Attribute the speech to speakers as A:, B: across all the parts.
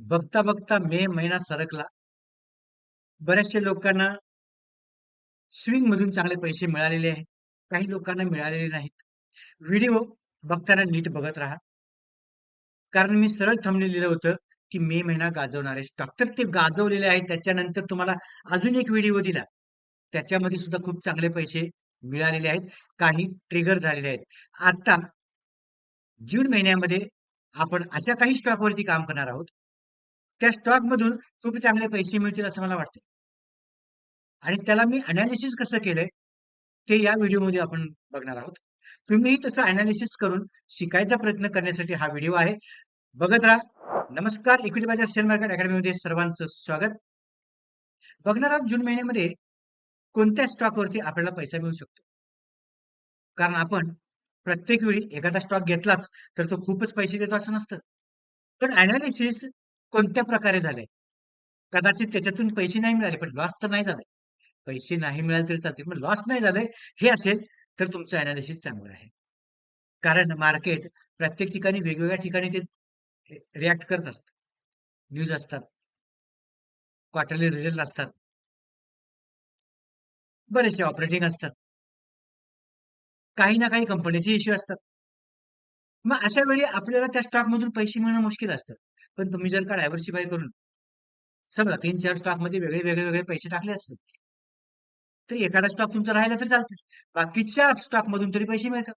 A: बघता बघता मे महिना सरकला. बऱ्याचशा लोकांना स्विंग मधून चांगले पैसे मिळालेले आहेत. काही लोकांना मिळालेले नाहीत. व्हिडिओ बघताना नीट बघत राहा. कारण मी सरळ थांबले लिहिलं होतं, की मे महिना गाजवणारे स्टॉक. तर ते गाजवलेले आहेत. त्याच्यानंतर तुम्हाला अजून एक व्हिडिओ दिला. त्याच्यामध्ये सुद्धा खूप चांगले पैसे मिळालेले आहेत. काही ट्रिगर झालेले आहेत. आता जून महिन्यामध्ये आपण अशा काही स्टॉकवरती काम करणार आहोत. त्या स्टॉकमधून खूप चांगले पैसे मिळतील असं मला वाटतं. आणि त्याला मी अनालिसिस कसं केलंय, ते या व्हिडिओमध्ये आपण बघणार आहोत. तुम्हीही तसं अनालिसिस करून शिकायचा प्रयत्न करण्यासाठी हा व्हिडिओ आहे. बघत राहा. नमस्कार, इक्विटी बाजार शेअर मार्केट अकॅडमीमध्ये सर्वांचं स्वागत. बघणार आहोत जून महिन्यामध्ये कोणत्या स्टॉकवरती आपल्याला पैसा मिळू शकतो. कारण आपण प्रत्येक वेळी एखादा स्टॉक घेतलाच, तर तो खूपच पैसे देतो असं नसतं. पण अनालिसिस कोणत्या प्रकारे झाले कदाचित त्याच्यातून पैसे नाही मिळाले, पण लॉस तर नाही झाले पैसे नाही मिळाले तरी चालतील, पण लॉस नाही झाले हे असेल, तर तुमचं अनालिसिस चांगलं आहे. कारण मार्केट प्रत्येक ठिकाणी वेगवेगळ्या ठिकाणी ते रिॲक्ट करत असत न्यूज असतात. क्वार्टरली रिझल्ट असतात. बरेचसे ऑपरेटिंग असतात. काही ना काही कंपनीचे इश्यू असतात. मग अशा वेळी आपल्याला त्या स्टॉकमधून पैसे मिळणं मुश्किल असतं. पण तुम्ही जर का डायव्हर्सिफाय करून समजा 3-4 स्टॉकमध्ये वेगळे, वेगळे, वेगळे पैसे टाकले असतील. तर एखादा स्टॉक तुमचा राहिला तर चालतं. बाकीच्या स्टॉकमधून तरी पैसे मिळतात.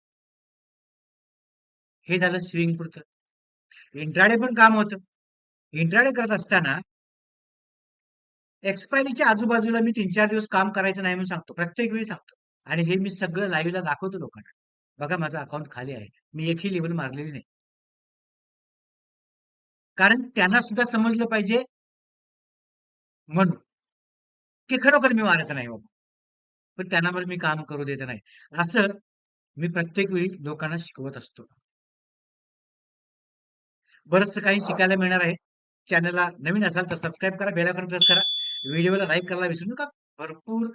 A: हे झालं स्विंग पुरतं. इंट्राडे पण काम होतं. इंट्राडे करत असताना एक्सपायरीच्या आजूबाजूला मी 3-4 दिवस काम करायचं नाही म्हणून सांगतो. प्रत्येक वेळी सांगतो. आणि हे मी सगळं लाईव्हला दाखवतो लोकांना. बघा माझं अकाउंट खाली आहे. मी एकही लेवल मारलेली नाही. कारण त्यांना सुद्धा समजलं पाहिजे म्हणून. की खरोखर मी मारत नाही बाबा. पण त्यांना मला मी काम करू देत नाही. असं मी प्रत्येक वेळी लोकांना शिकवत असतो. बरचसं काही शिकायला मिळणार आहे. चॅनलला नवीन असाल तर सबस्क्राईब करा, बेल प्रेस करा. व्हिडिओला लाईक करायला विसरू नका. भरपूर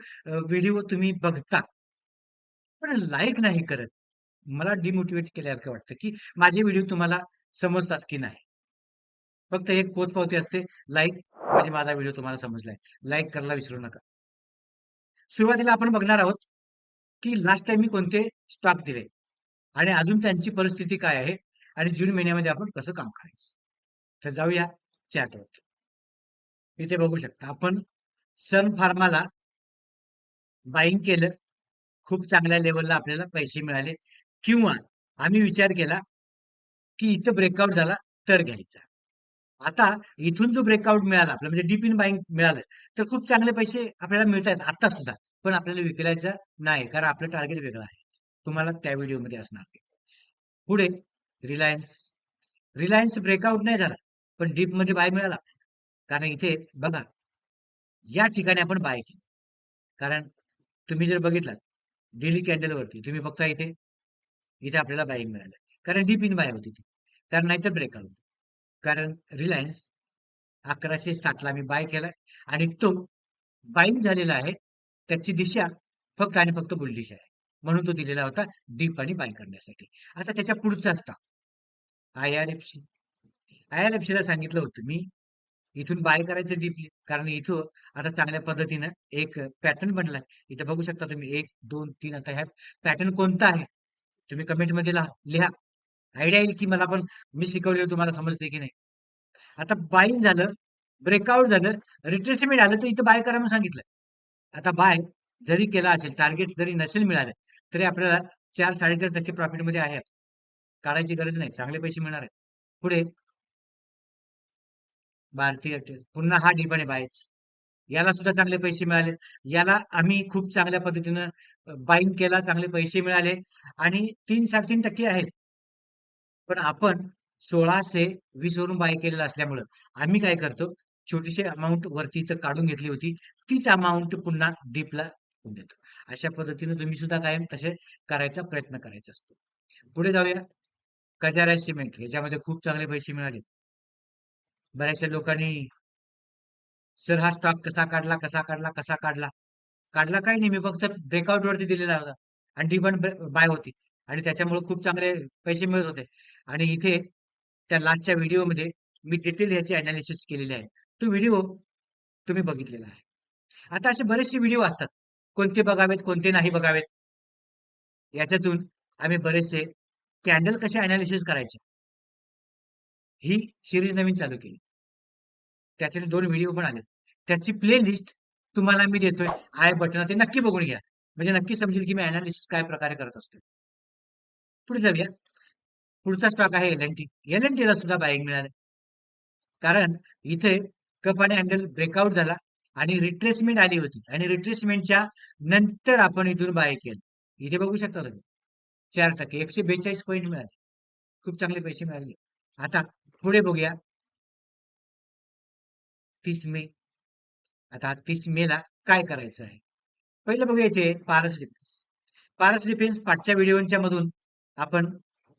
A: व्हिडिओ तुम्ही बघता. पण लाईक नाही करत. मला डिमोटिवेट केल्यासारखं वाटतं, की माझे व्हिडिओ तुम्हाला समजतात की नाही. फक्त एक पोचपावती असते, लाईक म्हणजे माझा व्हिडिओ तुम्हाला समजलाय. लाईक करायला विसरू नका. सुरुवातीला आपण बघणार आहोत, की लास्ट टाइम मी कोणते स्टॉक दिले आणि अजून त्यांची परिस्थिती काय आहे आणि जून महिन्यामध्ये आपण कसं काम करायचं. तर जाऊया चार्टवरती. इथे बघू शकता आपण सन फार्माला बाईंग केलं. खूप चांगल्या लेवलला आपल्याला पैसे मिळाले किंवा आम्ही विचार केला, की इथं ब्रेकआउट झाला तर घ्यायचा. आता इथून जो ब्रेकआउट मिळाला आपल्याला म्हणजे डीप इन बाईंग मिळालं, तर खूप चांगले पैसे आपल्याला मिळतायत आता सुद्धा. पण आपल्याला विकलायचं नाही, कारण आपलं टार्गेट वेगळं आहे. तुम्हाला त्या व्हिडिओमध्ये असणार ते. पुढे रिलायन्स. रिलायन्स ब्रेकआउट नाही झाला, पण डीपमध्ये बाय मिळाला. कारण इथे बघा, या ठिकाणी आपण बाय केलं. कारण तुम्ही जर बघितलात डेली कॅन्डलवरती तुम्ही बघता इथे, इथे आपल्याला बाईंग मिळालं. कारण डीप इन बाय होती ती. कारण नाहीतर ब्रेकआउट. कारण रिलायन्स अकराशे साठला मी बाय केलाय आणि तो बाईंग झालेला आहे. त्याची दिशा फक्त आणि फक्त बुलदिशा आहे. म्हणून तो दिलेला होता डीप आणि बाय करण्यासाठी. आता त्याच्या पुढचा स्टॉक आय-आर-एफ-सी. आय-आर-एफ-सीला सांगितलं होतं मी, इथून बाय करायचं डीपली. कारण इथं आता चांगल्या पद्धतीनं एक पॅटर्न बनलाय. इथं बघू शकता तुम्ही 1, 2, 3 आता ह्या पॅटर्न कोणता आहे? तुम्ही कमेंटमध्ये ला लिहा. आयडिया येईल, की मला पण मी शिकवलेलं तुम्हाला समजते की नाही. आता बाईन झालं, ब्रेकआउट झालं, रिट्रेसमेंट आलं, तर इथं बाय करा म्हणून सांगितलं. आता बाय जरी केला असेल, टार्गेट जरी नसेल मिळालं, तरी आपल्याला 4-4.5% प्रॉफिटमध्ये आहे. काढायची गरज नाही. चांगले पैसे मिळणार आहेत. पुढे भारतीय एअरटेल. पुन्हा हा डीप आहे बायच. याला सुद्धा चांगले पैसे मिळाले. याला आम्ही खूप चांगल्या पद्धतीनं बाईंग केला, चांगले पैसे मिळाले आणि 3-3.5% आहेत. पण आपण 1620 वरून बाय केलेलं असल्यामुळं आम्ही काय करतो, छोटीशी अमाऊंट वरती इथं काढून घेतली होती. तीच अमाऊंट पुन्हा डीपला देतो. अशा पद्धतीने तुम्ही सुद्धा कायम तसे करायचा प्रयत्न करायचा असतो. पुढे जाऊया. कजारा सिमेंट याच्यामध्ये खूप चांगले पैसे मिळाले. बऱ्याचशा लोकांनी सर हा स्टॉक कसा काढला, कसा काढला, कसा काढला? काढला काही नाही. मी फक्त ब्रेकआउट वरती दिलेला होता आणि डी पण बाय होती आणि त्याच्यामुळे खूप चांगले पैसे मिळत होते आणि इथे त्या लास्टच्या व्हिडिओमध्ये मी डिटेल ह्याचे अनालिसिस केलेले आहे. तो व्हिडिओ तुम्ही बघितलेला आहे. आता असे बरेचसे व्हिडिओ असतात. कोणते बघावेत कोणते नाही बघावेत? याच्यातून आम्ही बरेचसे कॅन्डल कसे अनालिसिस करायचे ही सिरीज नवीन चालू केली. त्याचे दोन व्हिडिओ पण आले त्याची प्ले लिस्ट तुम्हाला मी देतोय. आय बटन ते नक्की बघून घ्या. म्हणजे नक्की समजेल की मी अनालिसिस काय प्रकारे करत असतो पुढे जाऊया. पुढचा स्टॉक आहे L N T L N टीला सुद्धा बाईंग मिळाले. कारण इथे कप आणि हँडल ब्रेकआउट झाला आणि रिट्रेसमेंट आली होती. आणि रिट्रेसमेंटच्या नंतर आपण इथून बाय केलं. इथे बघू शकता तुम्ही. चार टक्के. एकशे बेचाळीस पॉईंट मिळाले. खूप चांगले पैसे मिळाले. आता पुढे बघूया. तीस मे. आता तीस मे ला काय करायचं आहे? पहिलं बघूया इथे पारस डिफेन्स पारस डिफेन्स पाठच्या व्हिडिओच्या मधून आपण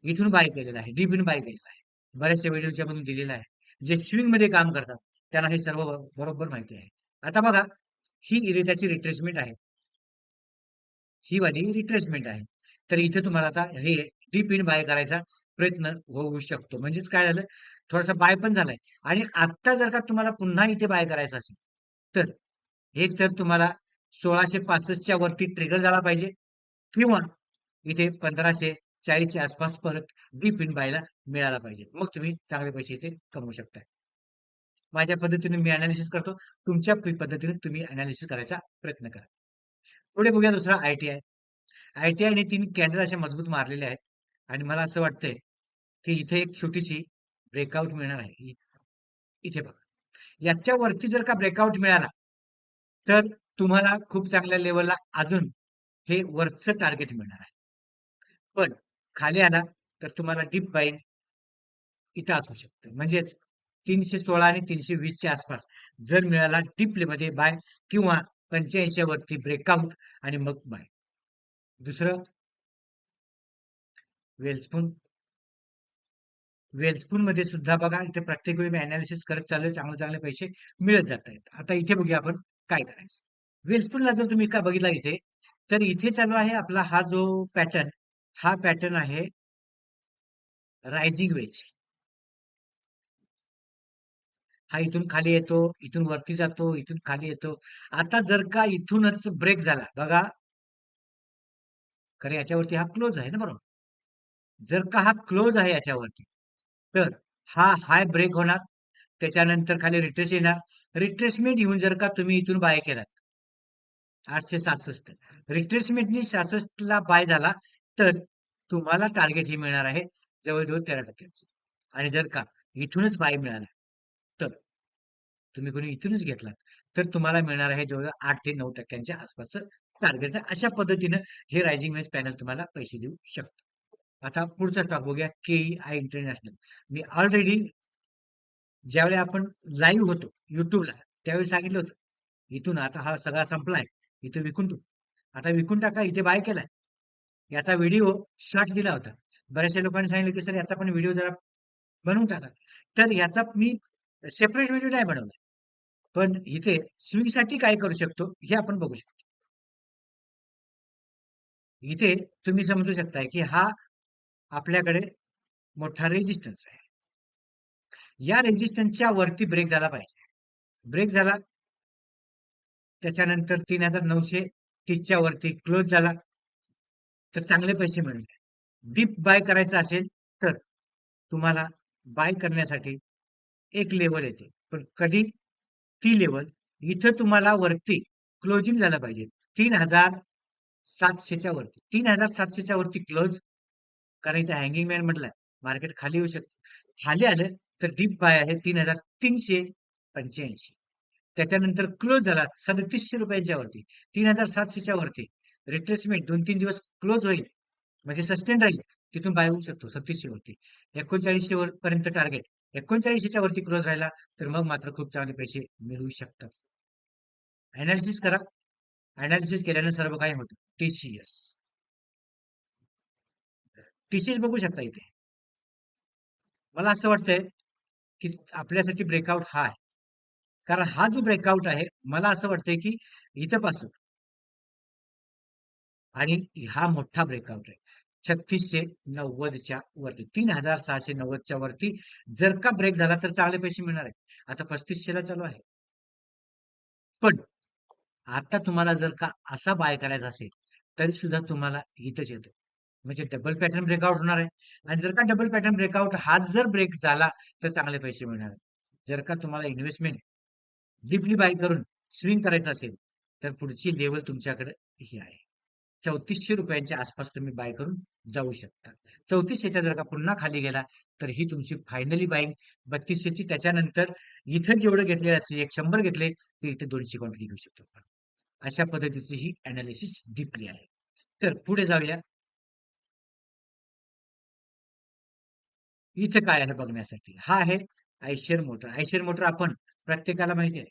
A: इथून बाय केलेला आहे डीपीन बाय केलेला आहे. बऱ्याचशा व्हिडिओच्या मधून दिलेला आहे. जे स्विंगमध्ये काम करतात त्यांना हे सर्व बरोबर माहिती आहे. आता बघा ही त्याची रिट्रेसमेंट आहे. ही वाली रिट्रेसमेंट आहे. तर इथे तुम्हाला आता हे डीप इन बाय करायचा प्रयत्न होऊ शकतो. म्हणजेच काय झालं? थोडासा बाय पण झालाय. आणि आता जर का तुम्हाला पुन्हा इथे बाय करायचं असेल तर एक तर तुम्हाला सोळाशे पासष्टच्या वरती ट्रिगर झाला पाहिजे. किंवा इथे पंधराशे चाळीसच्या आसपास परत बी पिन बायला मिळाला पाहिजे. मग तुम्ही चांगले पैसे इथे कमवू शकता माझ्या पद्धतीने मी अनालिसिस करतो. तुमच्या पद्धतीने तुम्ही अनालिसिस करायचा प्रयत्न करा. पुढे बघूया दुसरा I T I I T आयने तीन कॅन्डल असे मजबूत मारलेले आहेत. आणि मला असं वाटतंय की इथे एक छोटीशी ब्रेकआउट मिळणार आहे. इथे बघा. याच्या वरती जर का ब्रेकआउट मिळाला तर तुम्हाला खूप चांगल्या लेवलला अजून हे वरचं टार्गेट मिळणार आहे. पण खाली आला तर तुम्हाला डीप बाईंग इथं असू शकतं. म्हणजेच तीनशे सोळा आणि तीनशे वीसच्या आसपास जर मिळाला डीपमध्ये बाय किंवा पंच्याऐंशी वरती ब्रेकआउट आणि मग बाय दुसरं वेल्सपून वेल्सपून मध्ये सुद्धा बघा इथे प्रत्येक वेळी मी अनालिसिस करत चालू चांगले चांगले पैसे मिळत जात आहेत आता इथे बघूया आपण काय करायचं. वेल्सपूनला जर तुम्ही का बघितला इथे तर इथे चालू आहे आपला हा जो पॅटर्न हा पॅटर्न आहे रायझिंग वेज. हा इथून खाली येतो इथून वरती जातो इथून खाली येतो. आता जर का इथूनच ब्रेक झाला बघा. खरे याच्यावरती हा क्लोज आहे ना बरोबर? जर का हा क्लोज आहे याच्यावरती तर हा हाय ब्रेक होणार. त्याच्यानंतर खाली रिट्रेस येणार. रिट्रेसमेंट येऊन जर का तुम्ही इथून बाय केलात आठशे सहासष्ट. रिट्रेसमेंटनी ला बाय झाला तर तुम्हाला टार्गेट हे मिळणार आहे जवळजवळ तेरा टक्क्याचं. आणि जर का इथूनच बाय मिळाला तर तुम्ही कोणी इथूनच घेतलात तर तुम्हाला मिळणार आहे जवळजवळ आठ ते नऊ टक्क्यांच्या आसपासचं टार्गेट अशा पद्धतीनं हे रायझिंग मॅच पॅनल तुम्हाला पैसे देऊ शकतो. आता पुढचा स्टॉक बघूया के आय इंटरनॅशनल मी ऑलरेडी ज्यावेळी आपण लाईव्ह होतो युट्यूबला त्यावेळी सांगितलं होतं इथून आता हा सगळा संपलाय इथं विकून तू आता विकून टाका इथे बाय केलाय. याचा व्हिडिओ शॉर्ट दिला होता. बऱ्याचशा लोकांनी सांगितलं की सर याचा पण व्हिडिओ जरा बनवून टाका. तर याचा मी सेपरेट व्हिडिओ नाही बनवला. पण इथे स्विंगसाठी काय करू शकतो हे आपण बघू शकतो. इथे तुम्ही समजू शकताय की हा आपल्याकडे मोठा रेजिस्टन्स आहे. या रेजिस्टन्सच्या वरती ब्रेक झाला पाहिजे. ब्रेक झाला. त्याच्यानंतर तीन हजार नऊशे तीसच्या वरती क्लोज झाला. तर चांगले पैसे मिळणार डीप बाय करायचं असेल तर तुम्हाला बाय करण्यासाठी एक लेवल येते. पण कधी? ती लेवल इथं तुम्हाला वरती क्लोजिंग झालं पाहिजे. तीन हजार सातशेच्या वरती. तीन हजार सातशेच्या वरती क्लोज कारण इथे हँगिंग मॅन म्हटलं मार्केट खाली येऊ शकतं. खाली आलं तर डीप बाय आहे तीन हजार तीनशे पंच्याऐंशी. त्याच्यानंतर क्लोज झाला सदतीसशे रुपयांच्या वरती. तीन हजार सातशेच्या वरती. रिट्रेसमेंट दोन तीन दिवस क्लोज होईल म्हणजे सस्टेन राहील तिथून बाय होऊ शकतो सत्तीसशे वरती. एकोणचाळीसशे वर पर्यंत टार्गेट एकोणचाळीसशेच्या वरती क्लोज राहिला तर मग मात्र खूप चांगले पैसे मिळू शकतात. अनालिसिस करा. अनालिसिस केल्याने सर्व काय होतं. टीसीएस टीसीएस बघू शकता इथे. मला असं वाटतंय की आपल्यासाठी ब्रेकआउट हा आहे. कारण हा जो ब्रेकआउट आहे मला असं वाटतंय की इथं पासून आणि हा मोठा ब्रेकआउट आहे. छत्तीसशे नव्वदच्या वरती तीन हजार सहाशे नव्वदच्या वरती जर का ब्रेक झाला तर चांगले पैसे मिळणार आहे. आता पस्तीसशेला चालू आहे. पण आता तुम्हाला जर का असा बाय करायचा असेल तरी सुद्धा तुम्हाला इथंच येतो म्हणजे डबल पॅटर्न ब्रेकआउट होणार आहे. आणि जर का डबल पॅटर्न ब्रेकआउट हाच जर ब्रेक झाला तर चांगले पैसे मिळणार जर का तुम्हाला इन्व्हेस्टमेंट डीपली बाय करून स्विंग करायचं असेल तर पुढची लेवल तुमच्याकडे ही आहे. चौतीसशे रुपयांच्या आसपास तुम्ही बाय करून जाऊ शकता. चौतीसशेच्या जर का पुन्हा खाली गेला तर ही तुमची फायनली बाईंग बत्तीसशेची. त्याच्यानंतर इथं जेवढं घेतलेलं असते एक शंभर घेतले तर इथे दोनशे क्वांटिटी घेऊ शकतो आपण. अशा पद्धतीची ही अनालिसिस डीपली आहे. तर पुढे जाऊया. इथे काय आहे बघण्यासाठी? हा आहे आयशेअर मोटर. आयशेअर मोटर आपण प्रत्येकाला माहिती आहे.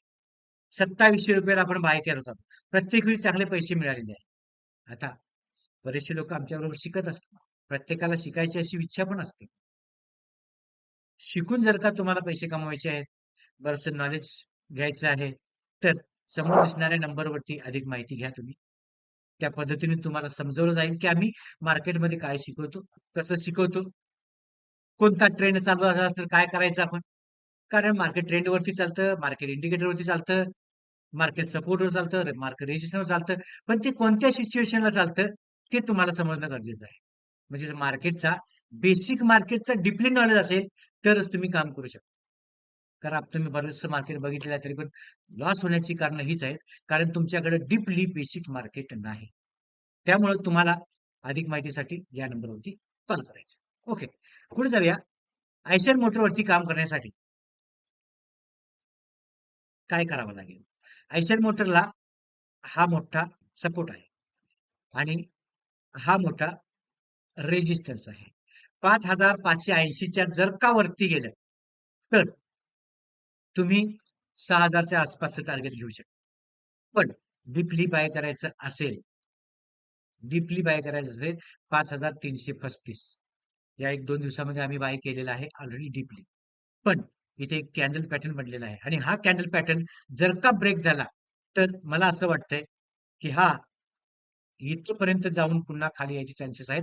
A: सत्तावीसशे रुपयाला आपण बाय करत आहोत प्रत्येक वेळी चांगले पैसे मिळालेले आहे आता बरेचसे लोक आमच्याबरोबर शिकत असतात. प्रत्येकाला शिकायची अशी इच्छा पण असते. शिकून जर का तुम्हाला पैसे कमवायचे आहेत बरंच नॉलेज घ्यायचं आहे तर समोर दिसणाऱ्या नंबरवरती अधिक माहिती घ्या तुम्ही. त्या पद्धतीने तुम्हाला समजवलं जाईल की आम्ही मार्केटमध्ये काय शिकवतो कसं शिकवतो कोणता ट्रेंड चालू असला तर काय करायचं आपण? कारण मार्केट ट्रेंडवरती चालतं मार्केट इंडिकेटरवरती चालतं. मार्केट सपोर्टवर चालतं मार्केट रेजिस्टरवर चालतं. पण ते कोणत्या सिच्युएशनला चालतं ते तुम्हाला समजणं गरजेचं आहे. म्हणजे मार्केटचा बेसिक मार्केटचा डिप्ली नॉलेज असेल तरच तुम्ही काम करू शकता. कारण तुम्ही बरेचसं मार्केट बघितलेलं आहे तरी पण लॉस होण्याची कारण हीच आहेत. कारण तुमच्याकडे डीपली बेसिक मार्केट नाही. त्यामुळे तुम्हाला अधिक माहितीसाठी या नंबरवरती कॉल करायचा ओके पुढे जाऊया. आयशर मोटरवरती काम करण्यासाठी काय करावं लागेल? आयशर मोटरला हा मोठा सपोर्ट आहे. आणि हा मोठा रेजिस्टन्स आहे. पाच हजार पाचशे ऐंशीच्या जर का वरती गेलं तर तुम्ही सहा हजारच्या आसपासचं टार्गेट घेऊ शकता. पण डीपली बाय करायचं असेल डीपली बाय करायचं असेल पाच हजार तीनशे पस्तीस. या एक दोन दिवसामध्ये आम्ही बाय केलेला आहे ऑलरेडी डीपली पण इथे कॅन्डल पॅटर्न बनलेला आहे. आणि हा कॅन्डल पॅटर्न जर का ब्रेक झाला तर मला असं वाटतंय की हा इथपर्यंत जाऊन पुन्हा खाली यायचे चान्सेस आहेत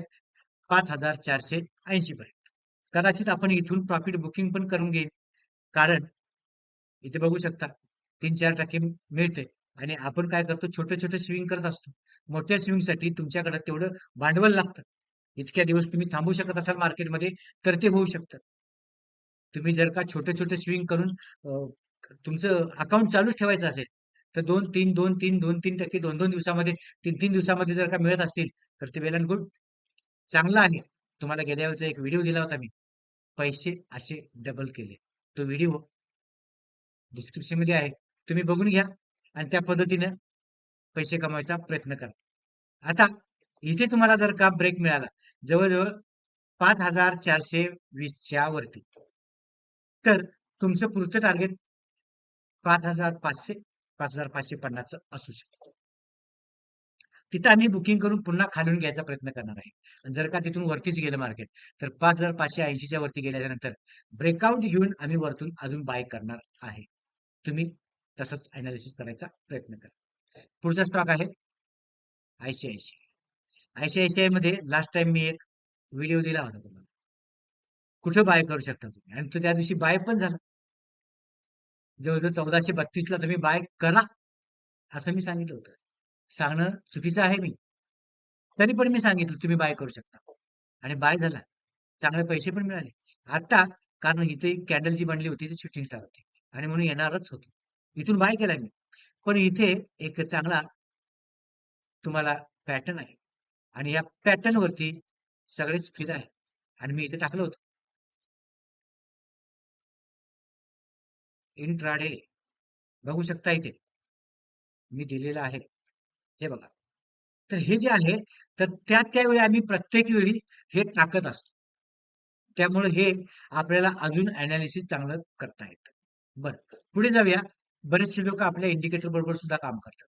A: पाच हजार चारशे ऐंशी पर्यंत. कदाचित आपण इथून प्रॉफिट बुकिंग पण करून घेईन कारण इथे बघू शकता तीन चार टक्के मिळते. आणि आपण काय करतो छोटे छोटे स्विंग करत असतो. मोठ्या स्विंगसाठी तुमच्याकडे तेवढं भांडवल लागतं. इतक्या दिवस तुम्ही थांबू शकत असाल मार्केटमध्ये तर ते होऊ शकतं. तुम्ही जर का छोटे छोटे स्विंग करून तुमचं अकाउंट चालूच ठेवायचं असेल तर दोन तीन दोन तीन दोन तीन टक्के दोन दोन दिवसामध्ये तीन तीन दिवसामध्ये जर का मिळत असतील तर ते वेल अँड गुड चांगलं आहे. तुम्हाला गेल्या वेळेचा एक व्हिडिओ दिला होता मी. पैसे असे डबल केले. तो व्हिडिओ डिस्क्रिप्शनमध्ये आहे. तुम्ही बघून घ्या आणि त्या पद्धतीने पैसे कमवायचा प्रयत्न करा. आता इथे तुम्हाला जर का ब्रेक मिळाला जवळजवळ पाच हजार चारशे वीसच्या वरती. तर तुमचं पुढचं टार्गेट पाच हजार पाचशे पाच हजार पाचशे पन्नासचं असू शकतं. तिथं आम्ही बुकिंग करून पुन्हा खालून घ्यायचा प्रयत्न करणार आहे. आणि जर का तिथून वरतीच गेलं मार्केट तर पाच हजार पाचशे ऐंशीच्या वरती गेल्याच्यानंतर ब्रेकआउट घेऊन आम्ही वरतून अजून बाय करणार आहे. तुम्ही तसंच अनालिसिस करायचा प्रयत्न करा. पुढचा स्टॉक आहे आयसीआयसी आयसीआयसीआय. मध्ये लास्ट टाइम मी एक व्हिडिओ दिला होता तुम्हाला. कुठं बाय करू शकता तुम्ही? आणि तो त्या दिवशी बाय पण झाला. जवळजवळ चौदाशे बत्तीस ला तुम्ही बाय करा असं मी सांगितलं होतं. सांगणं चुकीचं आहे मी. तरी पण मी सांगितलं तुम्ही बाय करू शकता. आणि बाय झाला. चांगले पैसे पण मिळाले. आता कारण इथे कॅन्डल जी बनली होती ती शूटिंग स्टार होती. आणि म्हणून येणारच होती. इथून बाय केला मी. पण इथे एक चांगला तुम्हाला पॅटर्न आहे. आणि या पॅटर्न वरती सगळेच फिर आहे. आणि मी इथे टाकलं होतं. इंट्राडे बघू शकता इथे. मी दिलेलं आहे. हे बघा. तर हे जे आहे तर त्या त्यावेळी आम्ही प्रत्येक वेळी हे टाकत असतो. त्यामुळे हे आपल्याला अजून अनालिसिस चांगलं करता येतं. बरं. पुढे जाऊया. बरेचसे लोक आपल्या इंडिकेटर बरोबर सुद्धा काम करतात.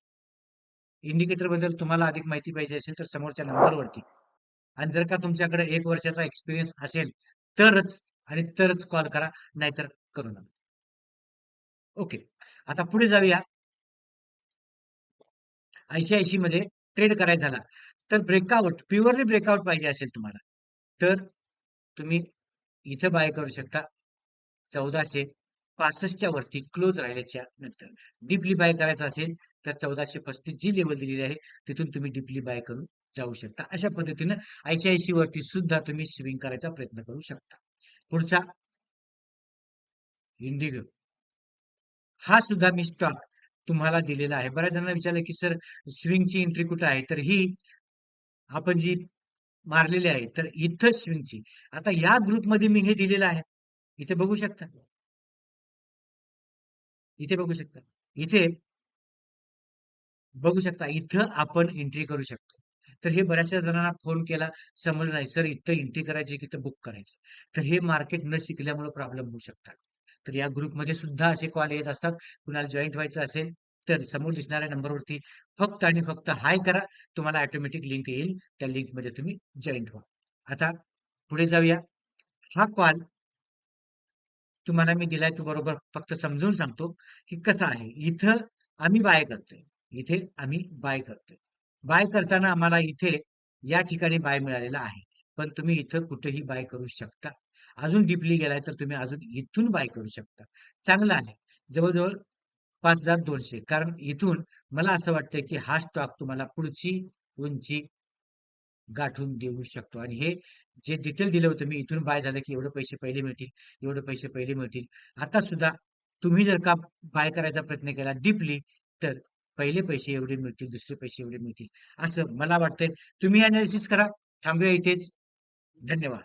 A: इंडिकेटरबद्दल तुम्हाला अधिक माहिती पाहिजे असेल तर समोरच्या नंबरवरती. आणि जर का तुमच्याकडे एक वर्षाचा एक्सपिरियन्स असेल तरच आणि तरच कॉल करा नाहीतर करू नका. ओके. आता पुढे जाऊया. ऐंशी मध्ये ट्रेड करायचा झाला. तर ब्रेकआउट प्युअरली ब्रेकआउट पाहिजे असेल तुम्हाला तर तुम्ही इथं बाय करू शकता चौदाशे पासष्टच्या वरती क्लोज राहिल्याच्या नंतर. डीपली बाय करायचं असेल तर चौदाशे पस्तीस जी लेवल दिलेली आहे तिथून तुम्ही डीपली बाय करून जाऊ शकता. अशा पद्धतीनं आयसीआयसी वरती सुद्धा तुम्ही स्विंग करायचा प्रयत्न करू शकता. पुढचा इंडिगो. हा सुद्धा मी स्टॉक तुम्हाला दिलेला आहे. बऱ्याच जणांना विचारलं की सर स्विंगची एंट्री कुठे आहे? तर ही आपण जी मारलेली आहे तर इथं स्विंगची आता या ग्रुपमध्ये मी हे दिलेलं आहे. इथे बघू शकता. इथे बघू शकता. इथे बघू शकता इथं आपण एंट्री करू शकतो. तर हे बऱ्याचशा जणांना फोन केला समज नाही. सर इथं एंट्री करायची की इथं बुक करायचं? तर हे मार्केट न शिकल्यामुळे प्रॉब्लेम होऊ शकतात. तर या ग्रुपमध्ये सुद्धा असे कॉल येत असतात. कुणाला जॉईंट व्हायचं असेल तर समोर दिसणाऱ्या नंबरवरती फक्त आणि फक्त हाय करा. तुम्हाला ऑटोमॅटिक लिंक येईल. त्या लिंकमध्ये तुम्ही जॉईंट व्हा. आता पुढे जाऊया. हा कॉल तुम्हाला मी दिलाय तो बरोबर फक्त समजून सांगतो की कसा आहे. इथं आम्ही बाय करतोय. इथे आम्ही बाय करतोय. बाय करताना आम्हाला इथे या ठिकाणी बाय मिळालेला आहे. पण तुम्ही इथं कुठेही बाय करू शकता अजून डीपली गेलाय तर तुम्ही अजून इथून बाय करू शकता. चांगलं आहे. जवळजवळ पाच हजार दोनशे. कारण इथून मला असं वाटतंय की हा स्टॉक तुम्हाला पुढची उंची गाठून देऊ शकतो. आणि हे जे डिटेल दिलं होतं मी इथून बाय झालं की एवढे पैसे पहिले मिळतील एवढे पैसे पहिले मिळतील. आता सुद्धा तुम्ही जर का बाय करायचा प्रयत्न केला डीपली तर पहिले पैसे एवढे मिळतील दुसरे पैसे एवढे मिळतील. असं मला वाटतंय. तुम्ही अनालिसिस करा. थांबूया इथेच. धन्यवाद.